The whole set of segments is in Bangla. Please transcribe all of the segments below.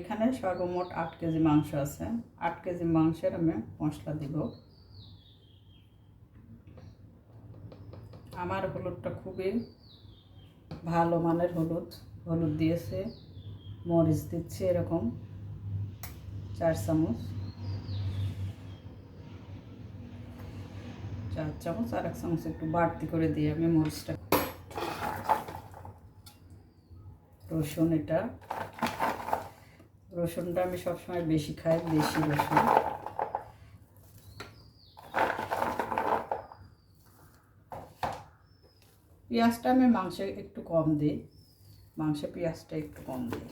এখানে সর্বমোট আট কেজি মাংস আছে। আট কেজি মাংসের আমি মশলা দিব। আমার হলুদটা খুবই ভালো মানের হলুদ। হলুদ দিয়েছে, মরিচ দিচ্ছে এরকম চার চামচ। চার চামচ আর এক চামচ একটু বাড়তি করে দিয়ে আমি মরিচটা রসুন এটা রসুনটা আমি সবসময় বেশি খাই বেশি রসুন। পেঁয়াজটা আমি মাংসে একটু কম দিই, মাংসে পেঁয়াজটা একটু কম দিই।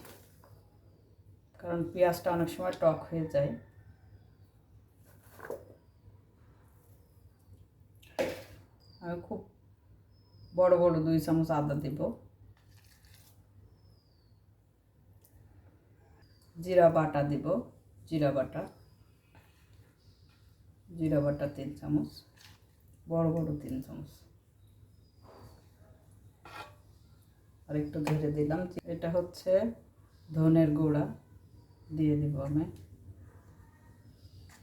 কারণ পেঁয়াজটা অনেক সময় টক হয়ে যায়। আমি খুব বড় বড় দুই চামচ আদা দিব। জিরা বাটা দিব, জিরা বাটা। জিরা বাটা তিন চামচ, বড় বড় তিন চামচ। আর একটু ধরে দিলাম। এটা হচ্ছে ধনের গুঁড়া দিয়ে দিব আমি।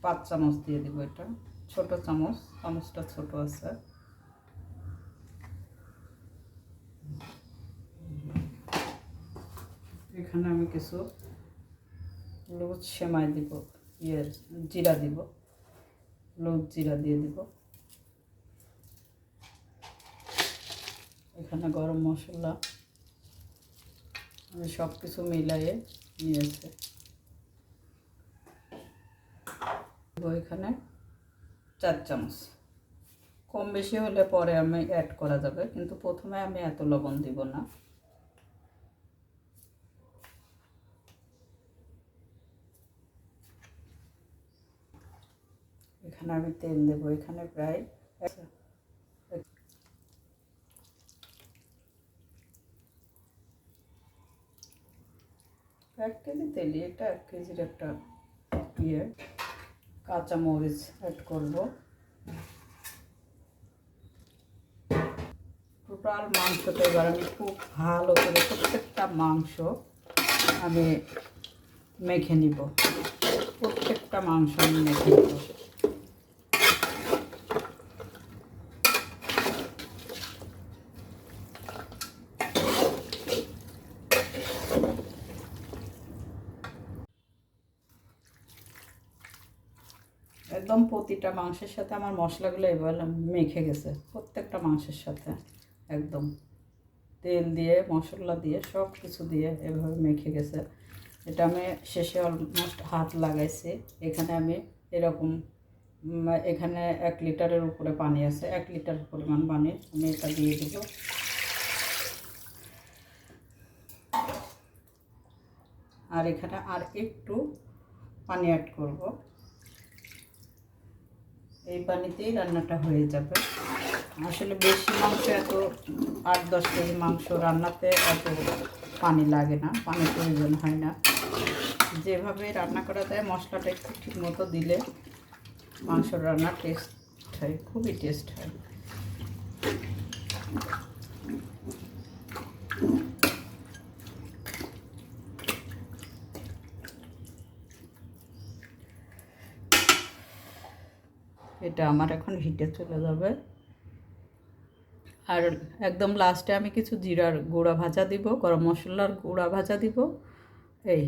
পাঁচ চামচ দিয়ে দিব এটা। ছোট চামচ, চামচটা ছোট আছে। এখানে আমি কিছু লুজ সেমাই দিব ইয়ে জিরা দিব লুজ জিরা দিয়ে দিব। এখানে গরম মশলা, আমি সব কিছু মিলাইয়ে নিয়েছে। এখানে চার চামচ। কম বেশি হলে পরে আমি অ্যাড করা যাবে, কিন্তু প্রথমে আমি এত লবণ দিব না। এখানে আমি তেল দেবো, এখানে প্রায় এক কেজি তেলই এটা এক কেজির একটা ইয়ে। কাঁচা মরিচ অ্যাড করব। টোটাল মাংসটা এবার আমি খুব ভালো করে প্রত্যেকটা মাংস আমি মেখে নিব। প্রত্যেকটা মাংস আমি মেখে নিব। একদম প্রতিটা মাংসের সাথে আমার মশলাগুলো এবার মেখে গেছে, প্রত্যেকটা মাংসের সাথে, একদম। তেল দিয়ে, মশলা দিয়ে সব কিছু দিয়ে এভাবে মেখে গেছে। এটা আমি শেষে অলমোস্ট হাত লাগাইছি। এখানে আমি এরকম এখানে এক লিটারের উপরে পানি আছে, এক লিটার পরিমাণ পানি আমি এটা দিয়ে দিব। আর এখানে আর একটু পানি অ্যাড করব। এই পানিতেই রান্নাটা হয়ে যাবে। আসলে বেশি মাংস এত, আট দশ কেজি মাংস রান্নাতে এত পানি লাগে না, পানির প্রয়োজন হয় না। যেভাবে রান্না করা যায়, মশলাটা একটু ঠিক মতো দিলে মাংস রান্না টেস্ট হয়, খুবই টেস্ট হয়। এটা আমার এখন হিটে চলে যাবে। আর একদম লাস্টে আমি কিছু জিরার গুঁড়া ভাজা দিব, গরম মশলার গুঁড়া ভাজা দিব, এই।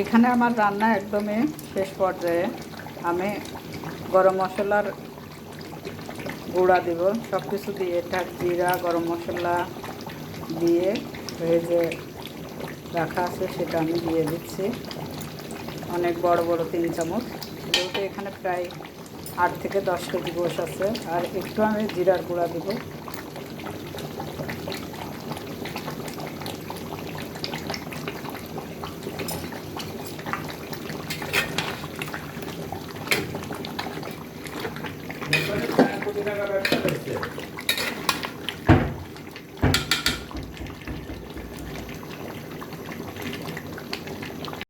এখানে আমার রান্না একদমই শেষ পর্যায়ে। আমি গরম মশলার গুঁড়া দেব। সব কিছু দিয়ে এটা জিরা, গরম মশলা দিয়ে ভেজে রাখা আছে সেটা আমি দিয়ে দিচ্ছি। অনেক বড় বড় তিন চামচ। যেহেতু এখানে প্রায় আট থেকে দশ কেজি গোশ আছে, আর একটু আমি জিরার গুঁড়া দিব। ながら来たりして。